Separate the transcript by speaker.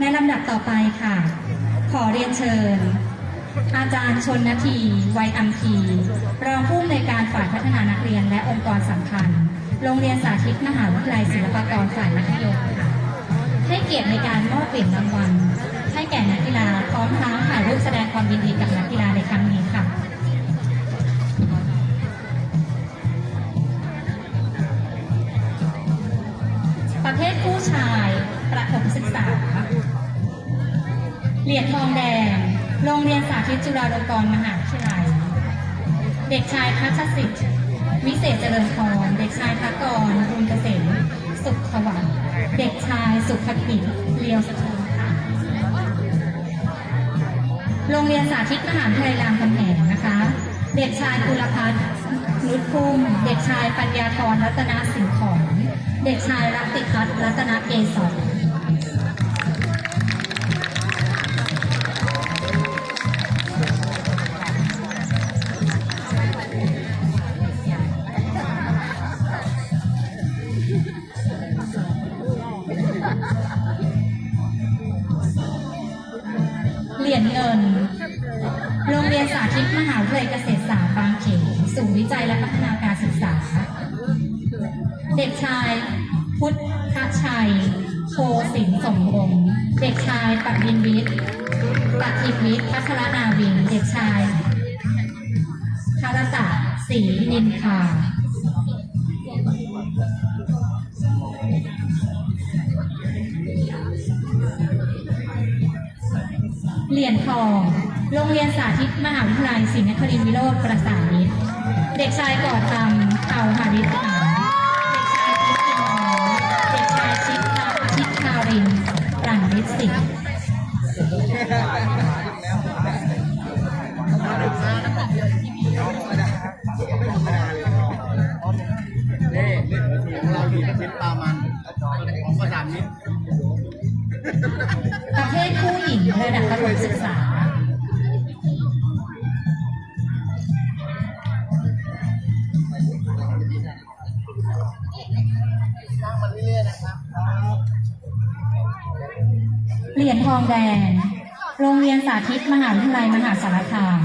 Speaker 1: ในลำดับต่อไปค่ะ ขอเรียนเชิญ อาจารย์ชนนาทีไวยอัมพีรองผู้อำนวยการฝ่ายพัฒนานักเรียนและองค์กรสำคัญ โรงเรียนสาธิตมหาวิทยาลัยศิลปากรฝ่ายมัธยมค่ะ ให้เกียรติในการมอบเหรียญรางวัลให้แก่นักกีฬาพร้อมทั้งถ่ายรูปแสดงความยินดีกับนักกีฬาในครั้งนี้ค่ะประเภทผู้ชายประถมศึกษา เหรียญทองแดง โรงเรียนสาธิตจุฬาลงกรณ์มหาวิทยาลัย เด็กชายพัชสิทธิ์วิเศษเจริญพร เด็กชายพักรบุญเกษม สุขขวัญเด็กชายสุขกิจเลียวสะทุนค่ะ โรงเรียนสาธิตมหาวิทยาลัยรามคำแหงนะคะ เด็กชายกุลพัฒน์นุชพุ่ม เด็กชายปัญญาธรรัตนสิงห์ของ เด็กชายรัตติพัฒน์รัตนเกษร รียญเงิน โรงเรียนสาธิตมหาวิทยาลัยเกษตรศาสตร์บางเขนศูนย์วิจัยและพัฒนาการศึกษา เด็กชาย พุทธชัยโพสินสมวงเด็กชายปวินวิทย์ปฏิวิทย์พัชรนาวิน เด็กชายคารตะศรีนินทา เหรียญทอง โรงเรียนสาธิตมหาวิทยาลัยศรีนครินทร์วิโรธประสานิตเด็กชายก่อธรรมเต่าหาริษฐานเด็กชายพิษอินทร์เด็กชายชิดาชิดคารินปรันวิทย์สิทธิ์
Speaker 2: ของเราดีชิ้นปลามันของประดามนิด
Speaker 1: ประเภทผู้หญิงระดับประถมศึกษา
Speaker 2: มันเรื่อยนะครับ
Speaker 1: เหรียญทองแดง โรงเรียนสาธิตมหาวิทยาลัยมหาสารคาม